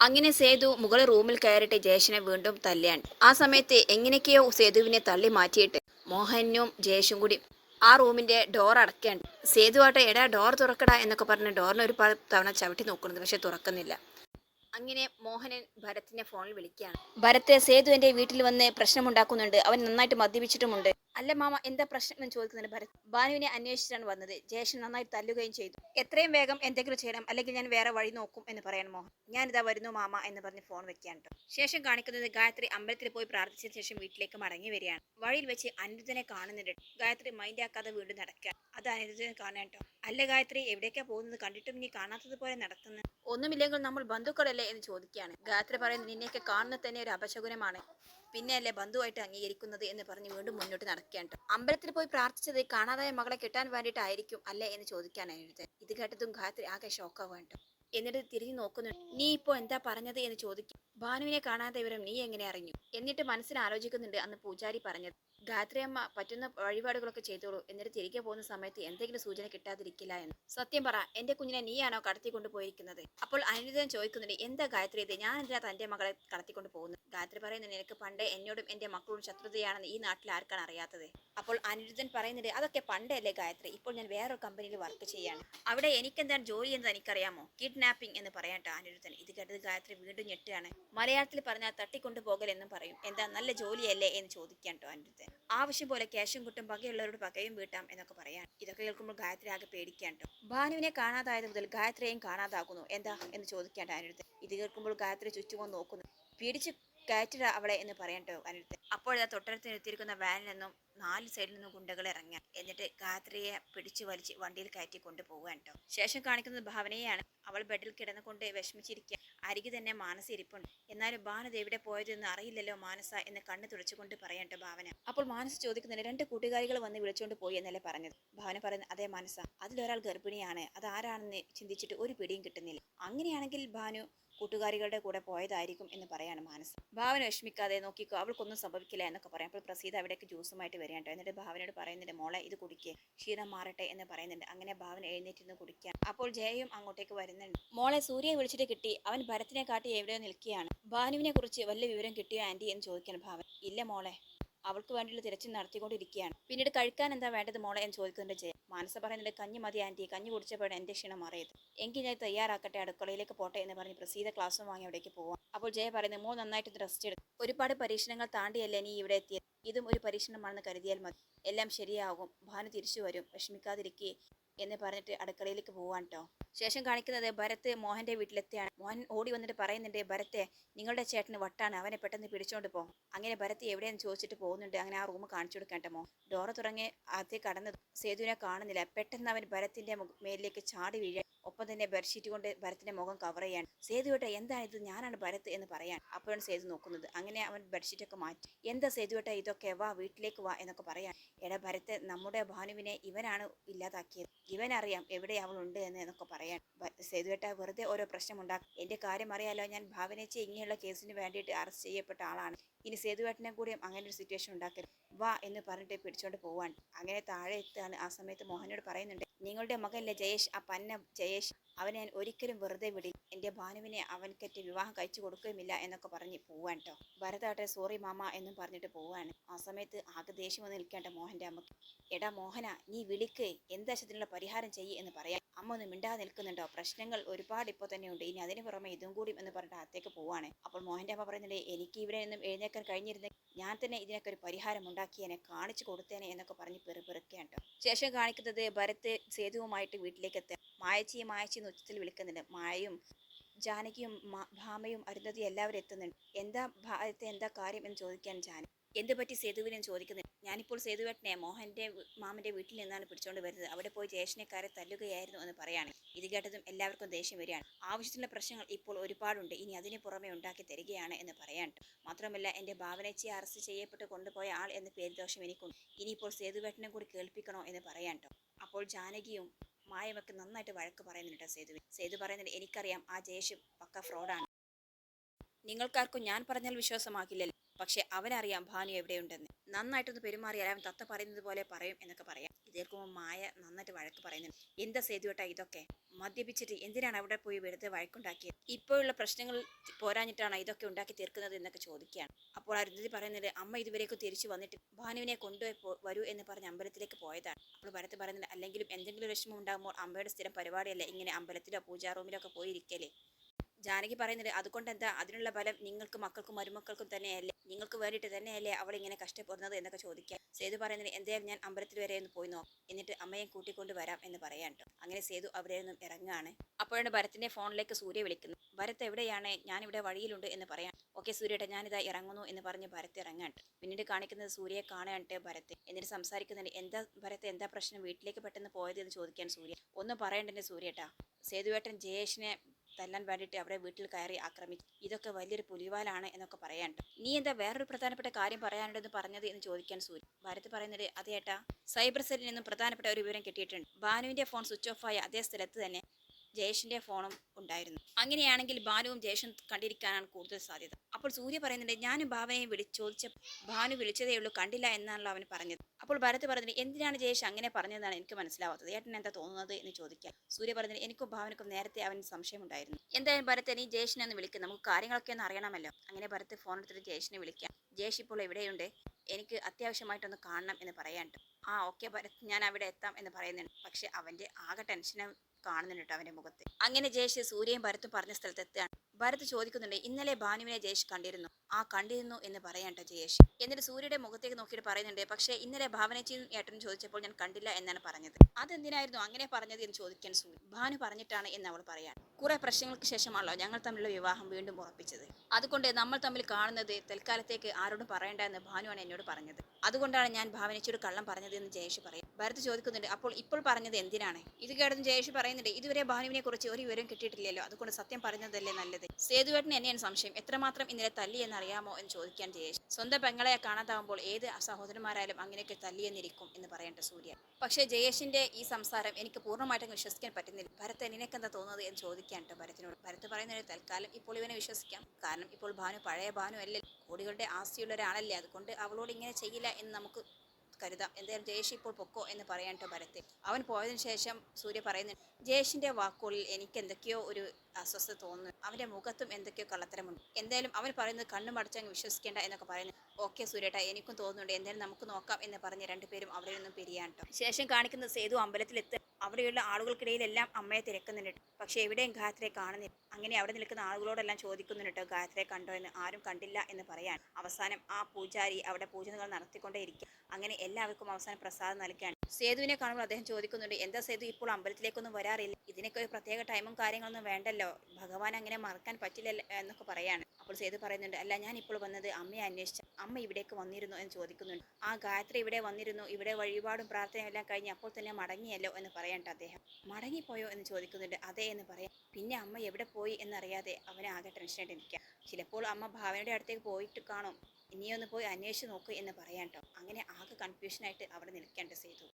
അങ്ങനെ സേതു മുകൾ റൂമിൽ കയറിട്ട് ജയേഷിനെ വീണ്ടും തല്ലിയാണ്. ആ സമയത്ത് എങ്ങനെയൊക്കെയോ സേതുവിനെ തള്ളി മാറ്റിയിട്ട് മോഹനും ജയേഷും കൂടി ആ റൂമിന്റെ ഡോർ അടയ്ക്കാണ്ട് സേതു ആട്ടെ എടാ ഡോർ തുറക്കടാ എന്നൊക്കെ പറഞ്ഞ് ഡോറിന് ഒരു തവണ ചവിട്ടി നോക്കുന്നത് പക്ഷെ തുറക്കുന്നില്ല. അങ്ങനെ മോഹനൻ ഭരത്തിനെ ഫോണിൽ വിളിക്കുകയാണ്. ഭരത്ത് സേതു എന്റെ വീട്ടിൽ വന്ന് പ്രശ്നമുണ്ടാക്കുന്നുണ്ട്. അവൻ നന്നായിട്ട് മദ്യപിച്ചിട്ടുമുണ്ട്. അല്ല മാമ എന്താ പ്രശ്നം എന്ന് ചോദിക്കുന്നുണ്ട് ഭരത് ഭാനുവിനെ അന്വേഷിച്ചാണ് വന്നത്. ജയേഷൻ നന്നായി തല്ലുകയും ചെയ്തു. എത്രയും വേഗം എന്തെങ്കിലും ചെയ്യണം അല്ലെങ്കിൽ ഞാൻ വേറെ വഴി നോക്കും എന്ന് പറയാൻ മോഹൻ. ഇതാ വരുന്നു മാമ എന്ന് പറഞ്ഞ് ഫോൺ വെക്കുകയാണ്. ശേഷം കാണിക്കുന്നത് ഗായത്രി അമ്പലത്തിൽ പോയി പ്രാർത്ഥിച്ചതിന് ശേഷം വീട്ടിലേക്ക് മടങ്ങി വരികയാണ്. വഴിയിൽ വെച്ച് അനിരുദ്ധനെ കാണുന്നുണ്ട് ഗായത്രി മൈൻഡ് ആക്കാതെ വീണ്ടും നടക്കുക. അത് അനിരുദ്ധനെ കാണാൻ അല്ല ഗായത്രി എവിടേക്കാ പോകുന്നത്? കണ്ടിട്ടും നീ കാണാത്തതുപോലെ നടക്കുന്നു ഒന്നുമില്ലെങ്കിൽ നമ്മൾ ബന്ധുക്കളല്ലേ എന്ന് ചോദിക്കുകയാണ്. ഗായത്രി പറയുന്നത് നിന്നെയൊക്കെ കാണുന്നത് തന്നെ ഒരു അപശകുനമാണ്. പിന്നെയല്ലേ ബന്ധുവായിട്ട് അംഗീകരിക്കുന്നത് എന്ന് പറഞ്ഞ് വീണ്ടും മുന്നോട്ട് നടക്കുകയാണ്. അമ്പലത്തിൽ പോയി പ്രാർത്ഥിച്ചത് കാണാതായ മകളെ കിട്ടാൻ വേണ്ടിയിട്ടായിരിക്കും അല്ലേ എന്ന് ചോദിക്കാനായിരുന്നു ഇത് കേട്ടതും ഗായത്രി ആകെ ഷോക്കാവേണ്ട ട്ടോ. എന്നിട്ട് തിരിഞ്ഞു നോക്കുന്നു നീ ഇപ്പോ എന്താ പറഞ്ഞത് എന്ന് ചോദിക്കും ഭാനുവിനെ കാണാത്ത വിവരം നീ എങ്ങനെ അറിഞ്ഞു എന്നിട്ട് മനസ്സിൽ ആലോചിക്കുന്നുണ്ട് അന്ന് പൂജാരി പറഞ്ഞത് ഗായത്രി അമ്മ പറ്റുന്ന വഴിപാടുകളൊക്കെ ചെയ്തോളൂ. എന്നിട്ട് തിരികെ പോകുന്ന സമയത്ത് എന്തെങ്കിലും സൂചന കിട്ടാതിരിക്കില്ല എന്ന്. സത്യം പറ എന്റെ കുഞ്ഞിനെ നീയാണോ കടത്തിക്കൊണ്ട് പോയിരിക്കുന്നത്? അപ്പോൾ അനിരുദ്ധൻ ചോദിക്കുന്നുണ്ട് എന്താ ഗായത്രി ഇത്? ഞാൻ എന്തിനാ തന്റെ മകളെ കടത്തിക്കൊണ്ട് പോകുന്നത്? ഗായത്രി പറയുന്നത് നിനക്ക് പണ്ട് എന്നോടും എന്റെ മക്കളോടും ശത്രുതയാണെന്ന് ഈ നാട്ടിൽ ആർക്കാണ് അറിയാത്തത്? അപ്പോൾ അനിരുദ്ധൻ പറയുന്നുണ്ട് അതൊക്കെ പണ്ടല്ലേ ഗായത്രി? ഇപ്പോൾ ഞാൻ വേറൊരു കമ്പനിയിൽ വർക്ക് ചെയ്യാണ്. അവിടെ എനിക്കെന്താണ് ജോലി എന്ന് എനിക്കറിയാമോ? കിഡ്നാപ്പിംഗ് എന്ന് പറയാട്ടോ അനിരുദ്ധൻ. ഇത് കേട്ടത് ഗായത്രി വീണ്ടും ഞെട്ടുകയാണ്. മലയാളത്തിൽ പറഞ്ഞാൽ തട്ടിക്കൊണ്ടു പോകൽ എന്നും പറയും. എന്താ നല്ല ജോലിയല്ലേ എന്ന് ചോദിക്കാൻ കേട്ടോ അനിരുദ്ധൻ. ആവശ്യം പോലെ ക്യാഷും കിട്ടും പകയുള്ളവരോട് പകയും വീട്ടാം എന്നൊക്കെ പറയാൻ. ഇതൊക്കെ കേൾക്കുമ്പോൾ ഗായത്രി ആകെ പേടിക്കാൻ ഭാനുവിനെ കാണാതായത് മുതൽ ഗായത്രിയെയും കാണാതാകുന്നു. എന്താ എന്ന് ചോദിക്കാൻ ഡാനിയുടെ ഇത് കേൾക്കുമ്പോൾ ഗായത്രി ചുറ്റുമോ നോക്കുന്നു. പിടിച്ച് കയറ്റിട അവളെ എന്ന് പറയണ്ടോ കേട്ടോ അനിരുദ്ധൻ. അപ്പോഴാ തൊട്ടടുത്ത് നിർത്തിയിരിക്കുന്ന വാനിൽ നിന്നും നാല് സൈഡിൽ നിന്നും ഗുണ്ടകൾ ഇറങ്ങാൻ എന്നിട്ട് ഗായത്രിയെ പിടിച്ചു വലിച്ച് വണ്ടിയിൽ കയറ്റി കൊണ്ടുപോകാൻ കേട്ടോ ശേഷം കാണിക്കുന്നത് ഭാവനയെയാണ്. അവൾ ബെഡിൽ കിടന്നുകൊണ്ട് വിഷമിച്ചിരിക്കുക അരികെ തന്നെ മാനസ ഇരിപ്പുണ്ട്. എന്നാലും ഭാനത് എവിടെ പോയതെന്ന് അറിയില്ലല്ലോ മാനസ എന്ന് കണ്ണ് തുറച്ചുകൊണ്ട് പറയട്ടോ ഭാവന. അപ്പോൾ മാനസ ചോദിക്കുന്നില്ല രണ്ട് കൂട്ടുകാരികൾ വന്ന് വിളിച്ചുകൊണ്ട് പോയി എന്നല്ലേ പറഞ്ഞത്. ഭാവന പറയുന്നത് അതേ മാനസ അതിലൊരാൾ ഗർഭിണിയാണ്. അത് ആരാണെന്ന് ചിന്തിച്ചിട്ട് ഒരു പിടിയും കിട്ടുന്നില്ല. അങ്ങനെയാണെങ്കിൽ ഭാനു കൂട്ടുകാരികളുടെ കൂടെ പോയതായിരിക്കും എന്ന് പറയാണ് മാനസ. ഭാവന വിഷമിക്കാതെ നോക്കിക്കോ അവൾക്കൊന്നും സംഭവിക്കില്ല എന്നൊക്കെ പറയാം. അപ്പോൾ പ്രസീത അവിടേക്ക് ജ്യൂസുമായിട്ട് വരികയാണ് എന്നിട്ട് ഭാവനയോട് പറയുന്നുണ്ട് മോളെ ഇത് കുടിക്കുക ക്ഷീണം മാറട്ടെ എന്ന് പറയുന്നുണ്ട്. അങ്ങനെ ഭാവന എഴുന്നേറ്റിരുന്ന് കുടിക്കാൻ അപ്പോൾ ജയയും അങ്ങോട്ടേക്ക് വരുന്നുണ്ട്. മോളെ സൂര്യയെ വിളിച്ചിട്ട് കിട്ടി. അവൻ ഭരത്തിനെ കാട്ടി എവിടെയോ നിൽക്കുകയാണ്. ഭാനുവിനെ കുറിച്ച് വല്ല വിവരം കിട്ടിയോ ആന്റി എന്ന് ചോദിക്കാൻ ഭാവൻ ഇല്ല മോളെ. അവൾക്ക് വേണ്ടിയുള്ള തിരച്ചിൽ നടത്തിക്കൊണ്ടിരിക്കുകയാണ്. പിന്നീട് കഴിക്കാൻ എന്താ വേണ്ടത് മോളെ എന്ന് ചോദിക്കുന്നുണ്ട് ജയ. മാനസ പറയുന്നുണ്ട് കഞ്ഞി മതി ആന്റി. കഞ്ഞി കുടിച്ചപ്പോഴാണ് എന്റെ ക്ഷീണം മാറിയത്. എങ്കിൽ ഞാൻ തയ്യാറാക്കട്ടെ അടുക്കളയിലേക്ക് പോട്ടെ എന്ന് പറഞ്ഞ് പ്രസീത ക്ലാസ്സും വാങ്ങി അവിടേക്ക് പോവാം. അപ്പോൾ ജയ പറയുന്നത് മോ നന്നായിട്ട് റെസ്റ്റ് എടുത്തു ഒരുപാട് പരീക്ഷണങ്ങൾ താണ്ടിയല്ലേ നീ ഇവിടെ എത്തിയത്? ഇതും ഒരു പരീക്ഷണമാണെന്ന് കരുതിയാൽ മതി. എല്ലാം ശരിയാകും. ഭാനു തിരിച്ചു വരും. വിഷമിക്കാതിരിക്കേ. എന്ന് പറഞ്ഞിട്ട് അടുക്കളയിലേക്ക് പോവാൻ കേട്ടോ ശേഷം കാണിക്കുന്നത് ഭരത് മോഹന്റെ വീട്ടിലെത്തിയാണ്. മോഹൻ ഓടി വന്നിട്ട് പറയുന്നുണ്ട് ഭരത്തെ നിങ്ങളുടെ ചേട്ടന് വട്ടാണ്. അവനെ പെട്ടെന്ന് പിടിച്ചോണ്ട് പോ. അങ്ങനെ ഭരത് എവിടെയെന്ന് ചോദിച്ചിട്ട് പോകുന്നുണ്ട്. അങ്ങനെ ആ റൂം കാണിച്ചു കൊടുക്കാൻ മോ ഡോറ തുടങ്ങി അകത്തേക്ക് കടന്ന് സേതുവിനെ കാണുന്നില്ല. പെട്ടെന്ന് അവൻ ഭരത്തിന്റെ മുഖ- മേലിലേക്ക് ചാടി വീഴാൻ ഒപ്പം തന്നെ ബെഡ്ഷീറ്റ് കൊണ്ട് ഭരത്തിന്റെ മുഖം കവർ ചെയ്യാൻ. സേതുവേട്ട എന്താണ് ഇത്? ഞാനാണ് ഭരത് എന്ന് പറയാൻ അപ്പോഴാണ് സേതു നോക്കുന്നത്. അങ്ങനെ അവൻ ബെഡ്ഷീറ്റൊക്കെ മാറ്റി. എന്താ സേതുവേട്ട ഇതൊക്കെ വാ വീട്ടിലേക്ക് വാ എന്നൊക്കെ പറയാൻ. എടാ ഭരത് നമ്മുടെ ഭാനുവിനെ ഇവനാണ് ഇല്ലാതാക്കിയത്. ഇവനറിയാം എവിടെ അവൾ ഉണ്ട് എന്ന് എന്നൊക്കെ പറയാൻ. സേതുവേട്ട വെറുതെ ഓരോ പ്രശ്നമുണ്ടാക്കും എന്റെ കാര്യം അറിയാലോ ഞാൻ ഭാവനേച്ചി ഇങ്ങനെയുള്ള കേസിന് വേണ്ടിയിട്ട് അറസ്റ്റ് ചെയ്യപ്പെട്ട ആളാണ്. ഇനി സേതുവേട്ടനെ കൂടിയും അങ്ങനെ ഒരു സിറ്റുവേഷൻ ഉണ്ടാക്കരുത്. വാ എന്ന് പറഞ്ഞിട്ട് പിടിച്ചോണ്ട് പോവാൻ അങ്ങനെ താഴെ എത്താണ് ആ സമയത്ത് മോഹനോട് പറയുന്നുണ്ട്. നിങ്ങളുടെ മകനല്ലേ ജയേഷ് ആ പന്ന ജയേഷ് അവനെ ഞാൻ ഒരിക്കലും വെറുതെ വിടില്ല എന്റെ ഭാനുവിനെ അവൻക്കെറ്റ് വിവാഹം കഴിച്ചു കൊടുക്കുകയുമില്ല എന്നൊക്കെ പറഞ്ഞ് പോവാൻ കേട്ടോ ഭരതാട്ടെ സോറി മാമ എന്നും പറഞ്ഞിട്ട് പോവാണ്. ആ സമയത്ത് ആകെ ദേഷ്യം വന്ന് നിൽക്കേണ്ട മോഹന്റെ അമ്മയ്ക്ക്. എടാ മോഹന നീ വിളിക്ക്. എന്താശത്തിനുള്ള പരിഹാരം ചെയ്യ് എന്ന് പറയാൻ അമ്മ ഒന്ന് മിണ്ടാതെ നിൽക്കുന്നുണ്ടോ? പ്രശ്നങ്ങൾ ഒരുപാട് ഇപ്പോൾ തന്നെ ഉണ്ട് ഇനി അതിന് പുറമെ ഇതും കൂടി എന്ന് പറഞ്ഞിട്ട് അകത്തേക്ക് പോവാണ്. അപ്പോൾ മോഹന്റെ അമ്മ പറയുന്നുണ്ട് എനിക്ക് ഇവിടെ നിന്നും എഴുന്നേക്കാൻ കഴിഞ്ഞിരുന്ന ഞാൻ തന്നെ ഇതിനൊക്കെ ഒരു പരിഹാരം ഉണ്ടാക്കിയേനെ കാണിച്ചു കൊടുത്തേനെ എന്നൊക്കെ പറഞ്ഞ് പെറുപെറുക്കുകയാണ് ശേഷം കാണിക്കുന്നത് ഭരത് സേതുവുമായിട്ട് വീട്ടിലേക്ക് എത്തുക. മായച്ചിയും മായച്ചി എന്ന് ഉച്ചത്തിൽ വിളിക്കുന്നുണ്ട്. മായയും ജാനകിയും ഭാമയും അരുന്ധതി എല്ലാവരും എത്തുന്നുണ്ട്. എന്താ ഭാരത്തെ എന്താ കാര്യം എന്ന് ചോദിക്കാൻ ജാനകി. എന്ത് പറ്റി സേതുവിനെ ചോദിക്കുന്നുണ്ട്? ഞാനിപ്പോൾ സേതുവേട്ടനെ മോഹന്റെ മാമന്റെ വീട്ടിൽ നിന്നാണ് പിടിച്ചുകൊണ്ട് വരുന്നത്. അവിടെ പോയി ജയേഷനെക്കാരെ തല്ലുകയായിരുന്നു എന്ന് പറയാണ്. ഇത് കേട്ടതും എല്ലാവർക്കും ദേഷ്യം വരികയാണ്. ആവശ്യത്തിന്റെ പ്രശ്നങ്ങൾ ഇപ്പോൾ ഒരുപാടുണ്ട്. ഇനി അതിന് പുറമെ ഉണ്ടാക്കി തരികയാണ് എന്ന് പറയാൻ മാത്രമല്ല എന്റെ ഭാവനച്ചയെ അറസ്റ്റ് ചെയ്യപ്പെട്ട് കൊണ്ടുപോയ ആൾ എന്ന പേര് ദോഷം എനിക്കുണ്ട്. ഇനിയിപ്പോൾ സേതുവേട്ടനെ കൂടി കേൾപ്പിക്കണോ എന്ന് പറയാൻ അപ്പോൾ ജാനകിയും മായമൊക്കെ നന്നായിട്ട് വഴക്ക് പറയുന്നുണ്ട് സേതു. സേതു പറയുന്നുണ്ട് എനിക്കറിയാം ആ ജയേഷ് പക്ക ഫ്രോഡാണ്. നിങ്ങൾക്കാർക്കും ഞാൻ പറഞ്ഞാൽ വിശ്വാസമാക്കില്ലല്ലോ പക്ഷെ അവനറിയാം ഭാനു എവിടെയുണ്ടെന്ന്. നന്നായിട്ടൊന്ന് പെരുമാറിയാൽ അവൻ തത്ത പറയുന്നത് പോലെ പറയും എന്നൊക്കെ പറയാം. ഇത് കേൾക്കുമ്പോൾ മായ നന്നായിട്ട് വഴക്ക് പറയുന്നുണ്ട്. എന്താ സേതുവേട്ടാ ഇതൊക്കെ? മദ്യപിച്ചിട്ട് എന്തിനാണ് അവിടെ പോയി വെറുതെ വഴക്കുണ്ടാക്കിയത്? ഇപ്പോഴുള്ള പ്രശ്നങ്ങൾ പോരാഞ്ഞിട്ടാണ് ഇതൊക്കെ ഉണ്ടാക്കി തീർക്കുന്നത് എന്നൊക്കെ ചോദിക്കുകയാണ്. അപ്പോൾ അരുന്ധതി പറയുന്നത് അമ്മ ഇതുവരേക്കും തിരിച്ചു വന്നിട്ട് ഭാനുവിനെ കൊണ്ടുപോയി വരൂ എന്ന് പറഞ്ഞ് അമ്പലത്തിലേക്ക് പോയതാണ്. അപ്പോൾ ഭരത് പറയുന്നത് അല്ലെങ്കിലും എന്തെങ്കിലും വിഷമം ഉണ്ടാകുമ്പോൾ അമ്മയുടെ സ്ഥിരം പരിപാടിയല്ലേ? ഇങ്ങനെ അമ്പലത്തിലോ പൂജാ റൂമിലോ ഒക്കെ പോയിരിക്കല്ലേ? ജാനകി പറയുന്നത് അതുകൊണ്ട് എന്താ അതിനുള്ള ഫലം നിങ്ങൾക്ക് മക്കൾക്കും മരുമക്കൾക്കും തന്നെയല്ലേ? നിങ്ങൾക്ക് വേണ്ടിയിട്ട് തന്നെയല്ലേ അവൾ ഇങ്ങനെ കഷ്ടപ്പെടുന്നത്? എന്നൊക്കെ ചോദിക്കാം സേതു പറയുന്നത് എന്തായാലും ഞാൻ അമ്പലത്തിൽ വരെ ഒന്ന് പോയി നോക്കാം. എന്നിട്ട് അമ്മയെ കൂട്ടിക്കൊണ്ട് വരാം എന്ന് പറയാൻ അങ്ങനെ സേതു അവിടെ നിന്നും ഇറങ്ങുകയാണ്. അപ്പോഴാണ് ഭരത്തിന്റെ ഫോണിലേക്ക് സൂര്യ വിളിക്കുന്നത്. ഭരത്ത് എവിടെയാണ്? ഞാനിവിടെ വഴിയിലുണ്ട് എന്ന് പറയാം ഓക്കെ സൂര്യട്ടെ ഞാനിതാ ഇറങ്ങുന്നു എന്ന് പറഞ്ഞ് ഭരത് ഇറങ്ങാണ്ട് പിന്നീട് കാണിക്കുന്നത് സൂര്യയെ കാണാണ്ട് ഭരത്. എന്നിട്ട് സംസാരിക്കുന്നുണ്ട് എന്താ ഭരത്ത് എന്താ പ്രശ്നം? വീട്ടിലേക്ക് പെട്ടെന്ന് പോയത്? എന്ന് ചോദിക്കാൻ സൂര്യ. ഒന്നും പറയണ്ടെന്നെ സൂര്യേട്ടാ. സേതുവേട്ടൻ ജയേഷിനെ തല്ലാൻ വേണ്ടിയിട്ട് അവരെ വീട്ടിൽ കയറി ആക്രമിച്ചു ഇതൊക്കെ വലിയൊരു പുലിവാലാണ് എന്നൊക്കെ പറയാനുണ്ട് നീ എന്താ വേറൊരു പ്രധാനപ്പെട്ട കാര്യം പറയാനുണ്ടെന്ന് പറഞ്ഞത് എന്ന് ചോദിക്കാൻ സൂര്യ ഭാരത് പറയുന്നത് അതേട്ടാ സൈബർ സെല്ലിൽ നിന്നും പ്രധാനപ്പെട്ട ഒരു വിവരം കിട്ടിയിട്ടുണ്ട്. ബാനുവിന്റെ ഫോൺ സ്വിച്ച് ഓഫ് ആയ അതേ സ്ഥലത്ത് തന്നെ ജയേഷിന്റെ ഫോണും ഉണ്ടായിരുന്നു. അങ്ങനെയാണെങ്കിൽ ബാനുവും ജയേഷും കണ്ടിരിക്കാനാണ് കൂടുതൽ സാധ്യത. അപ്പോൾ സൂര്യ പറയുന്നുണ്ട് ഞാൻ ഭാവനയെ വിളിച്ച് ചോദിച്ച ഭാനു വിളിച്ചതേ ഉള്ളൂ കണ്ടില്ല എന്നാണല്ലോ അവൻ പറഞ്ഞത്. അപ്പോൾ ഭരത് പറഞ്ഞത് എന്തിനാണ് ജയേഷ് അങ്ങനെ പറഞ്ഞതെന്നാണ് എനിക്ക് മനസ്സിലാവാത്തത്. ഏട്ടൻ എന്താ തോന്നുന്നത് എന്ന് ചോദിക്കാം സൂര്യ പറഞ്ഞത് എനിക്കും ഭാവനക്കും നേരത്തെ അവൻ സംശയമുണ്ടായിരുന്നു. എന്തായാലും ഭരത് നീ ജയേഷിനെ ഒന്ന് വിളിക്കും. നമുക്ക് കാര്യങ്ങളൊക്കെ ഒന്ന് അറിയണമല്ലോ. അങ്ങനെ ഭരത് ഫോൺ എടുത്തിട്ട് ജയേഷിനെ വിളിക്കാം. ജയേഷ് ഇപ്പോൾ എവിടെയുണ്ട്? എനിക്ക് അത്യാവശ്യമായിട്ടൊന്ന് കാണണം എന്ന് പറയാനുണ്ട്. ആ ഓക്കെ ഭരത്. ഞാൻ അവിടെ എത്താം എന്ന് പറയുന്നുണ്ട്. പക്ഷെ അവന്റെ ആകെ ടെൻഷനും കാണുന്നുണ്ട് അവന്റെ മുഖത്ത്. അങ്ങനെ ജയേഷ് സൂര്യയും ഭരത്തും പറഞ്ഞ സ്ഥലത്ത് എത്തുകയാണ്. ഭരത് ചോദിക്കുന്നുണ്ട് ഇന്നലെ ഭാനുവിനെ ജയേഷ് കണ്ടിരുന്നു? ആ കണ്ടിരുന്നു എന്ന് പറയണ്ട ജയേഷ്. എന്നിട്ട് സൂര്യയുടെ മുഖത്തേക്ക് നോക്കിയിട്ട് പറയുന്നുണ്ട് പക്ഷേ ഇന്നലെ ഭാവനച്ചിയും ഏട്ടനും ചോദിച്ചപ്പോൾ ഞാൻ കണ്ടില്ല എന്നാണ് പറഞ്ഞത്. അതെന്തിനായിരുന്നു അങ്ങനെ പറഞ്ഞത് എന്ന് ചോദിക്കാൻ സൂര്യ ഭാനു പറഞ്ഞിട്ടാണ് എന്ന് അവൾ പറയാൻ കുറെ പ്രശ്നങ്ങൾക്ക് ശേഷമാണല്ലോ ഞങ്ങൾ തമ്മിലുള്ള വിവാഹം വീണ്ടും ഉറപ്പിച്ചത്. അതുകൊണ്ട് നമ്മൾ തമ്മിൽ കാണുന്നത് തൽക്കാലത്തേക്ക് ആരോടും പറയണ്ട എന്ന് ഭാനുവാണ് എന്നോട് പറഞ്ഞത്. അതുകൊണ്ടാണ് ഞാൻ ഭാവനച്ചിയോട് കള്ളം പറഞ്ഞത് എന്ന് ജയേഷ് പറയും. ഭരത് ചോദിക്കുന്നുണ്ട് അപ്പോൾ ഇപ്പോൾ പറഞ്ഞത് എന്തിനാണ്? ഇത് കേട്ടതും ജയേഷ് പറയുന്നുണ്ട് ഇതുവരെ ഭാനുവിനെ കുറിച്ച് ഒരു വിവരം കിട്ടിയിട്ടില്ലല്ലോ. അതുകൊണ്ട് സത്യം പറഞ്ഞതല്ലേ നല്ലത്? സേതുവേട്ടന് എന്നെയാണ് സംശയം. എത്രമാത്രം ഇന്നലെ തല്ലി എന്നറിയാമോ എന്ന് ചോദിക്കാൻ ജയേഷ് സ്വന്തം പെങ്ങളെ കാണാതാവുമ്പോൾ ഏത് സഹോദരന്മാരായാലും അങ്ങനെയൊക്കെ തല്ലിയെന്നിരിക്കും എന്ന് പറയേണ്ട സൂര്യ. പക്ഷേ ജയേഷിന്റെ ഈ സംസാരം എനിക്ക് പൂർണമായിട്ടും വിശ്വസിക്കാൻ പറ്റുന്നില്ല. ഭരത് നിനക്കെന്താ തോന്നുന്നത് എന്ന് ചോദിക്കാൻ ഭരത്തിനോട് ഭരത് പറയുന്നത് തൽക്കാലം ഇപ്പോൾ ഇവനെ വിശ്വസിക്കാം. കാരണം ഇപ്പോൾ ഭാനു പഴയ ഭാനു അല്ലേ? കോടികളുടെ ആസ്തിയുള്ള ഒരാളല്ലേ അതുകൊണ്ട് അവളോട് ഇങ്ങനെ ചെയ്യില്ല എന്ന് നമുക്ക് കരുതാം. എന്തായാലും ജയേഷ് ഇപ്പോൾ പൊക്കോ എന്ന് പറയാൻ ഭരത്തെ അവൻ പോയതിനു ശേഷം സൂര്യ പറയുന്നു ജയേഷിന്റെ വാക്കുകളിൽ എനിക്ക് എന്തൊക്കെയോ ഒരു അസ്വസ്ഥത തോന്നുന്നു. അവന്റെ മുഖത്തും എന്തൊക്കെയോ കള്ളത്തരമുണ്ട്. എന്തായാലും അവൻ പറയുന്നത് കണ്ണു മടച്ചങ്ങ് വിശ്വസിക്കേണ്ട എന്നൊക്കെ പറയുന്നു. ഓക്കെ സൂര്യേട്ട എനിക്കും തോന്നുന്നുണ്ട്. എന്തായാലും നമുക്ക് നോക്കാം എന്ന് പറഞ്ഞ് രണ്ടുപേരും അവിടെ നിന്നും പിരിയാൻ ശേഷം കാണിക്കുന്ന സേതു അമ്പലത്തിലെത്ത് അവിടെയുള്ള ആളുകൾക്കിടയിലെല്ലാം അമ്മയെ തിരക്കുന്നുണ്ട്. പക്ഷേ എവിടെയും ഗായത്രിയെ കാണുന്നില്ല. അങ്ങനെ അവിടെ നിൽക്കുന്ന ആളുകളോടെല്ലാം ചോദിക്കുന്നുണ്ട് ഗായത്രിയെ കണ്ടോ എന്ന്. ആരും കണ്ടില്ല എന്ന് പറയാൻ അവസാനം ആ പൂജാരി അവിടെ പൂജകൾ നടത്തിക്കൊണ്ടേയിരിക്കും. അങ്ങനെ എല്ലാവർക്കും അവസാനം പ്രസാദം നൽകുകയാണ്. സേതുവിനെ കാണുമ്പോൾ അദ്ദേഹം ചോദിക്കുന്നുണ്ട് എന്താ സേതു ഇപ്പോൾ അമ്പലത്തിലേക്കൊന്നും വരാറില്ല? ഇതിനൊക്കെ ഒരു പ്രത്യേക ടൈമും കാര്യങ്ങളൊന്നും വേണ്ടല്ലോ? ഭഗവാൻ അങ്ങനെ മറക്കാൻ പറ്റില്ല എന്നൊക്കെ പറയാണ്. അപ്പോൾ സേതു പറയുന്നുണ്ട് അല്ല ഞാൻ ഇപ്പോൾ വന്നത് അമ്മയെ അന്വേഷിച്ച അമ്മ ഇവിടേക്ക് വന്നിരുന്നു എന്ന് ചോദിക്കുന്നുണ്ട്. ആ ഗായത്രി ഇവിടെ വന്നിരുന്നു ഇവിടെ വഴിപാടും പ്രാർത്ഥനയും എല്ലാം കഴിഞ്ഞ് അപ്പോൾ തന്നെ മടങ്ങിയല്ലോ എന്ന് പറയണ്ട അദ്ദേഹം. മടങ്ങിപ്പോയോ? എന്ന് ചോദിക്കുന്നുണ്ട്. അതെ എന്ന് പറയാം. പിന്നെ അമ്മ എവിടെ പോയി? എന്നറിയാതെ അവനെ ആകെ ടെൻഷനായിട്ട് നിൽക്കാം ചിലപ്പോൾ അമ്മ ഭാവനയുടെ അടുത്തേക്ക് പോയിട്ട് കാണും. ഇനിയൊന്ന് പോയി അന്വേഷിച്ച് നോക്കൂ എന്ന് പറയാം കേട്ടോ. അങ്ങനെ ആകെ കൺഫ്യൂഷനായിട്ട് അവിടെ നിൽക്കേണ്ട സേതു.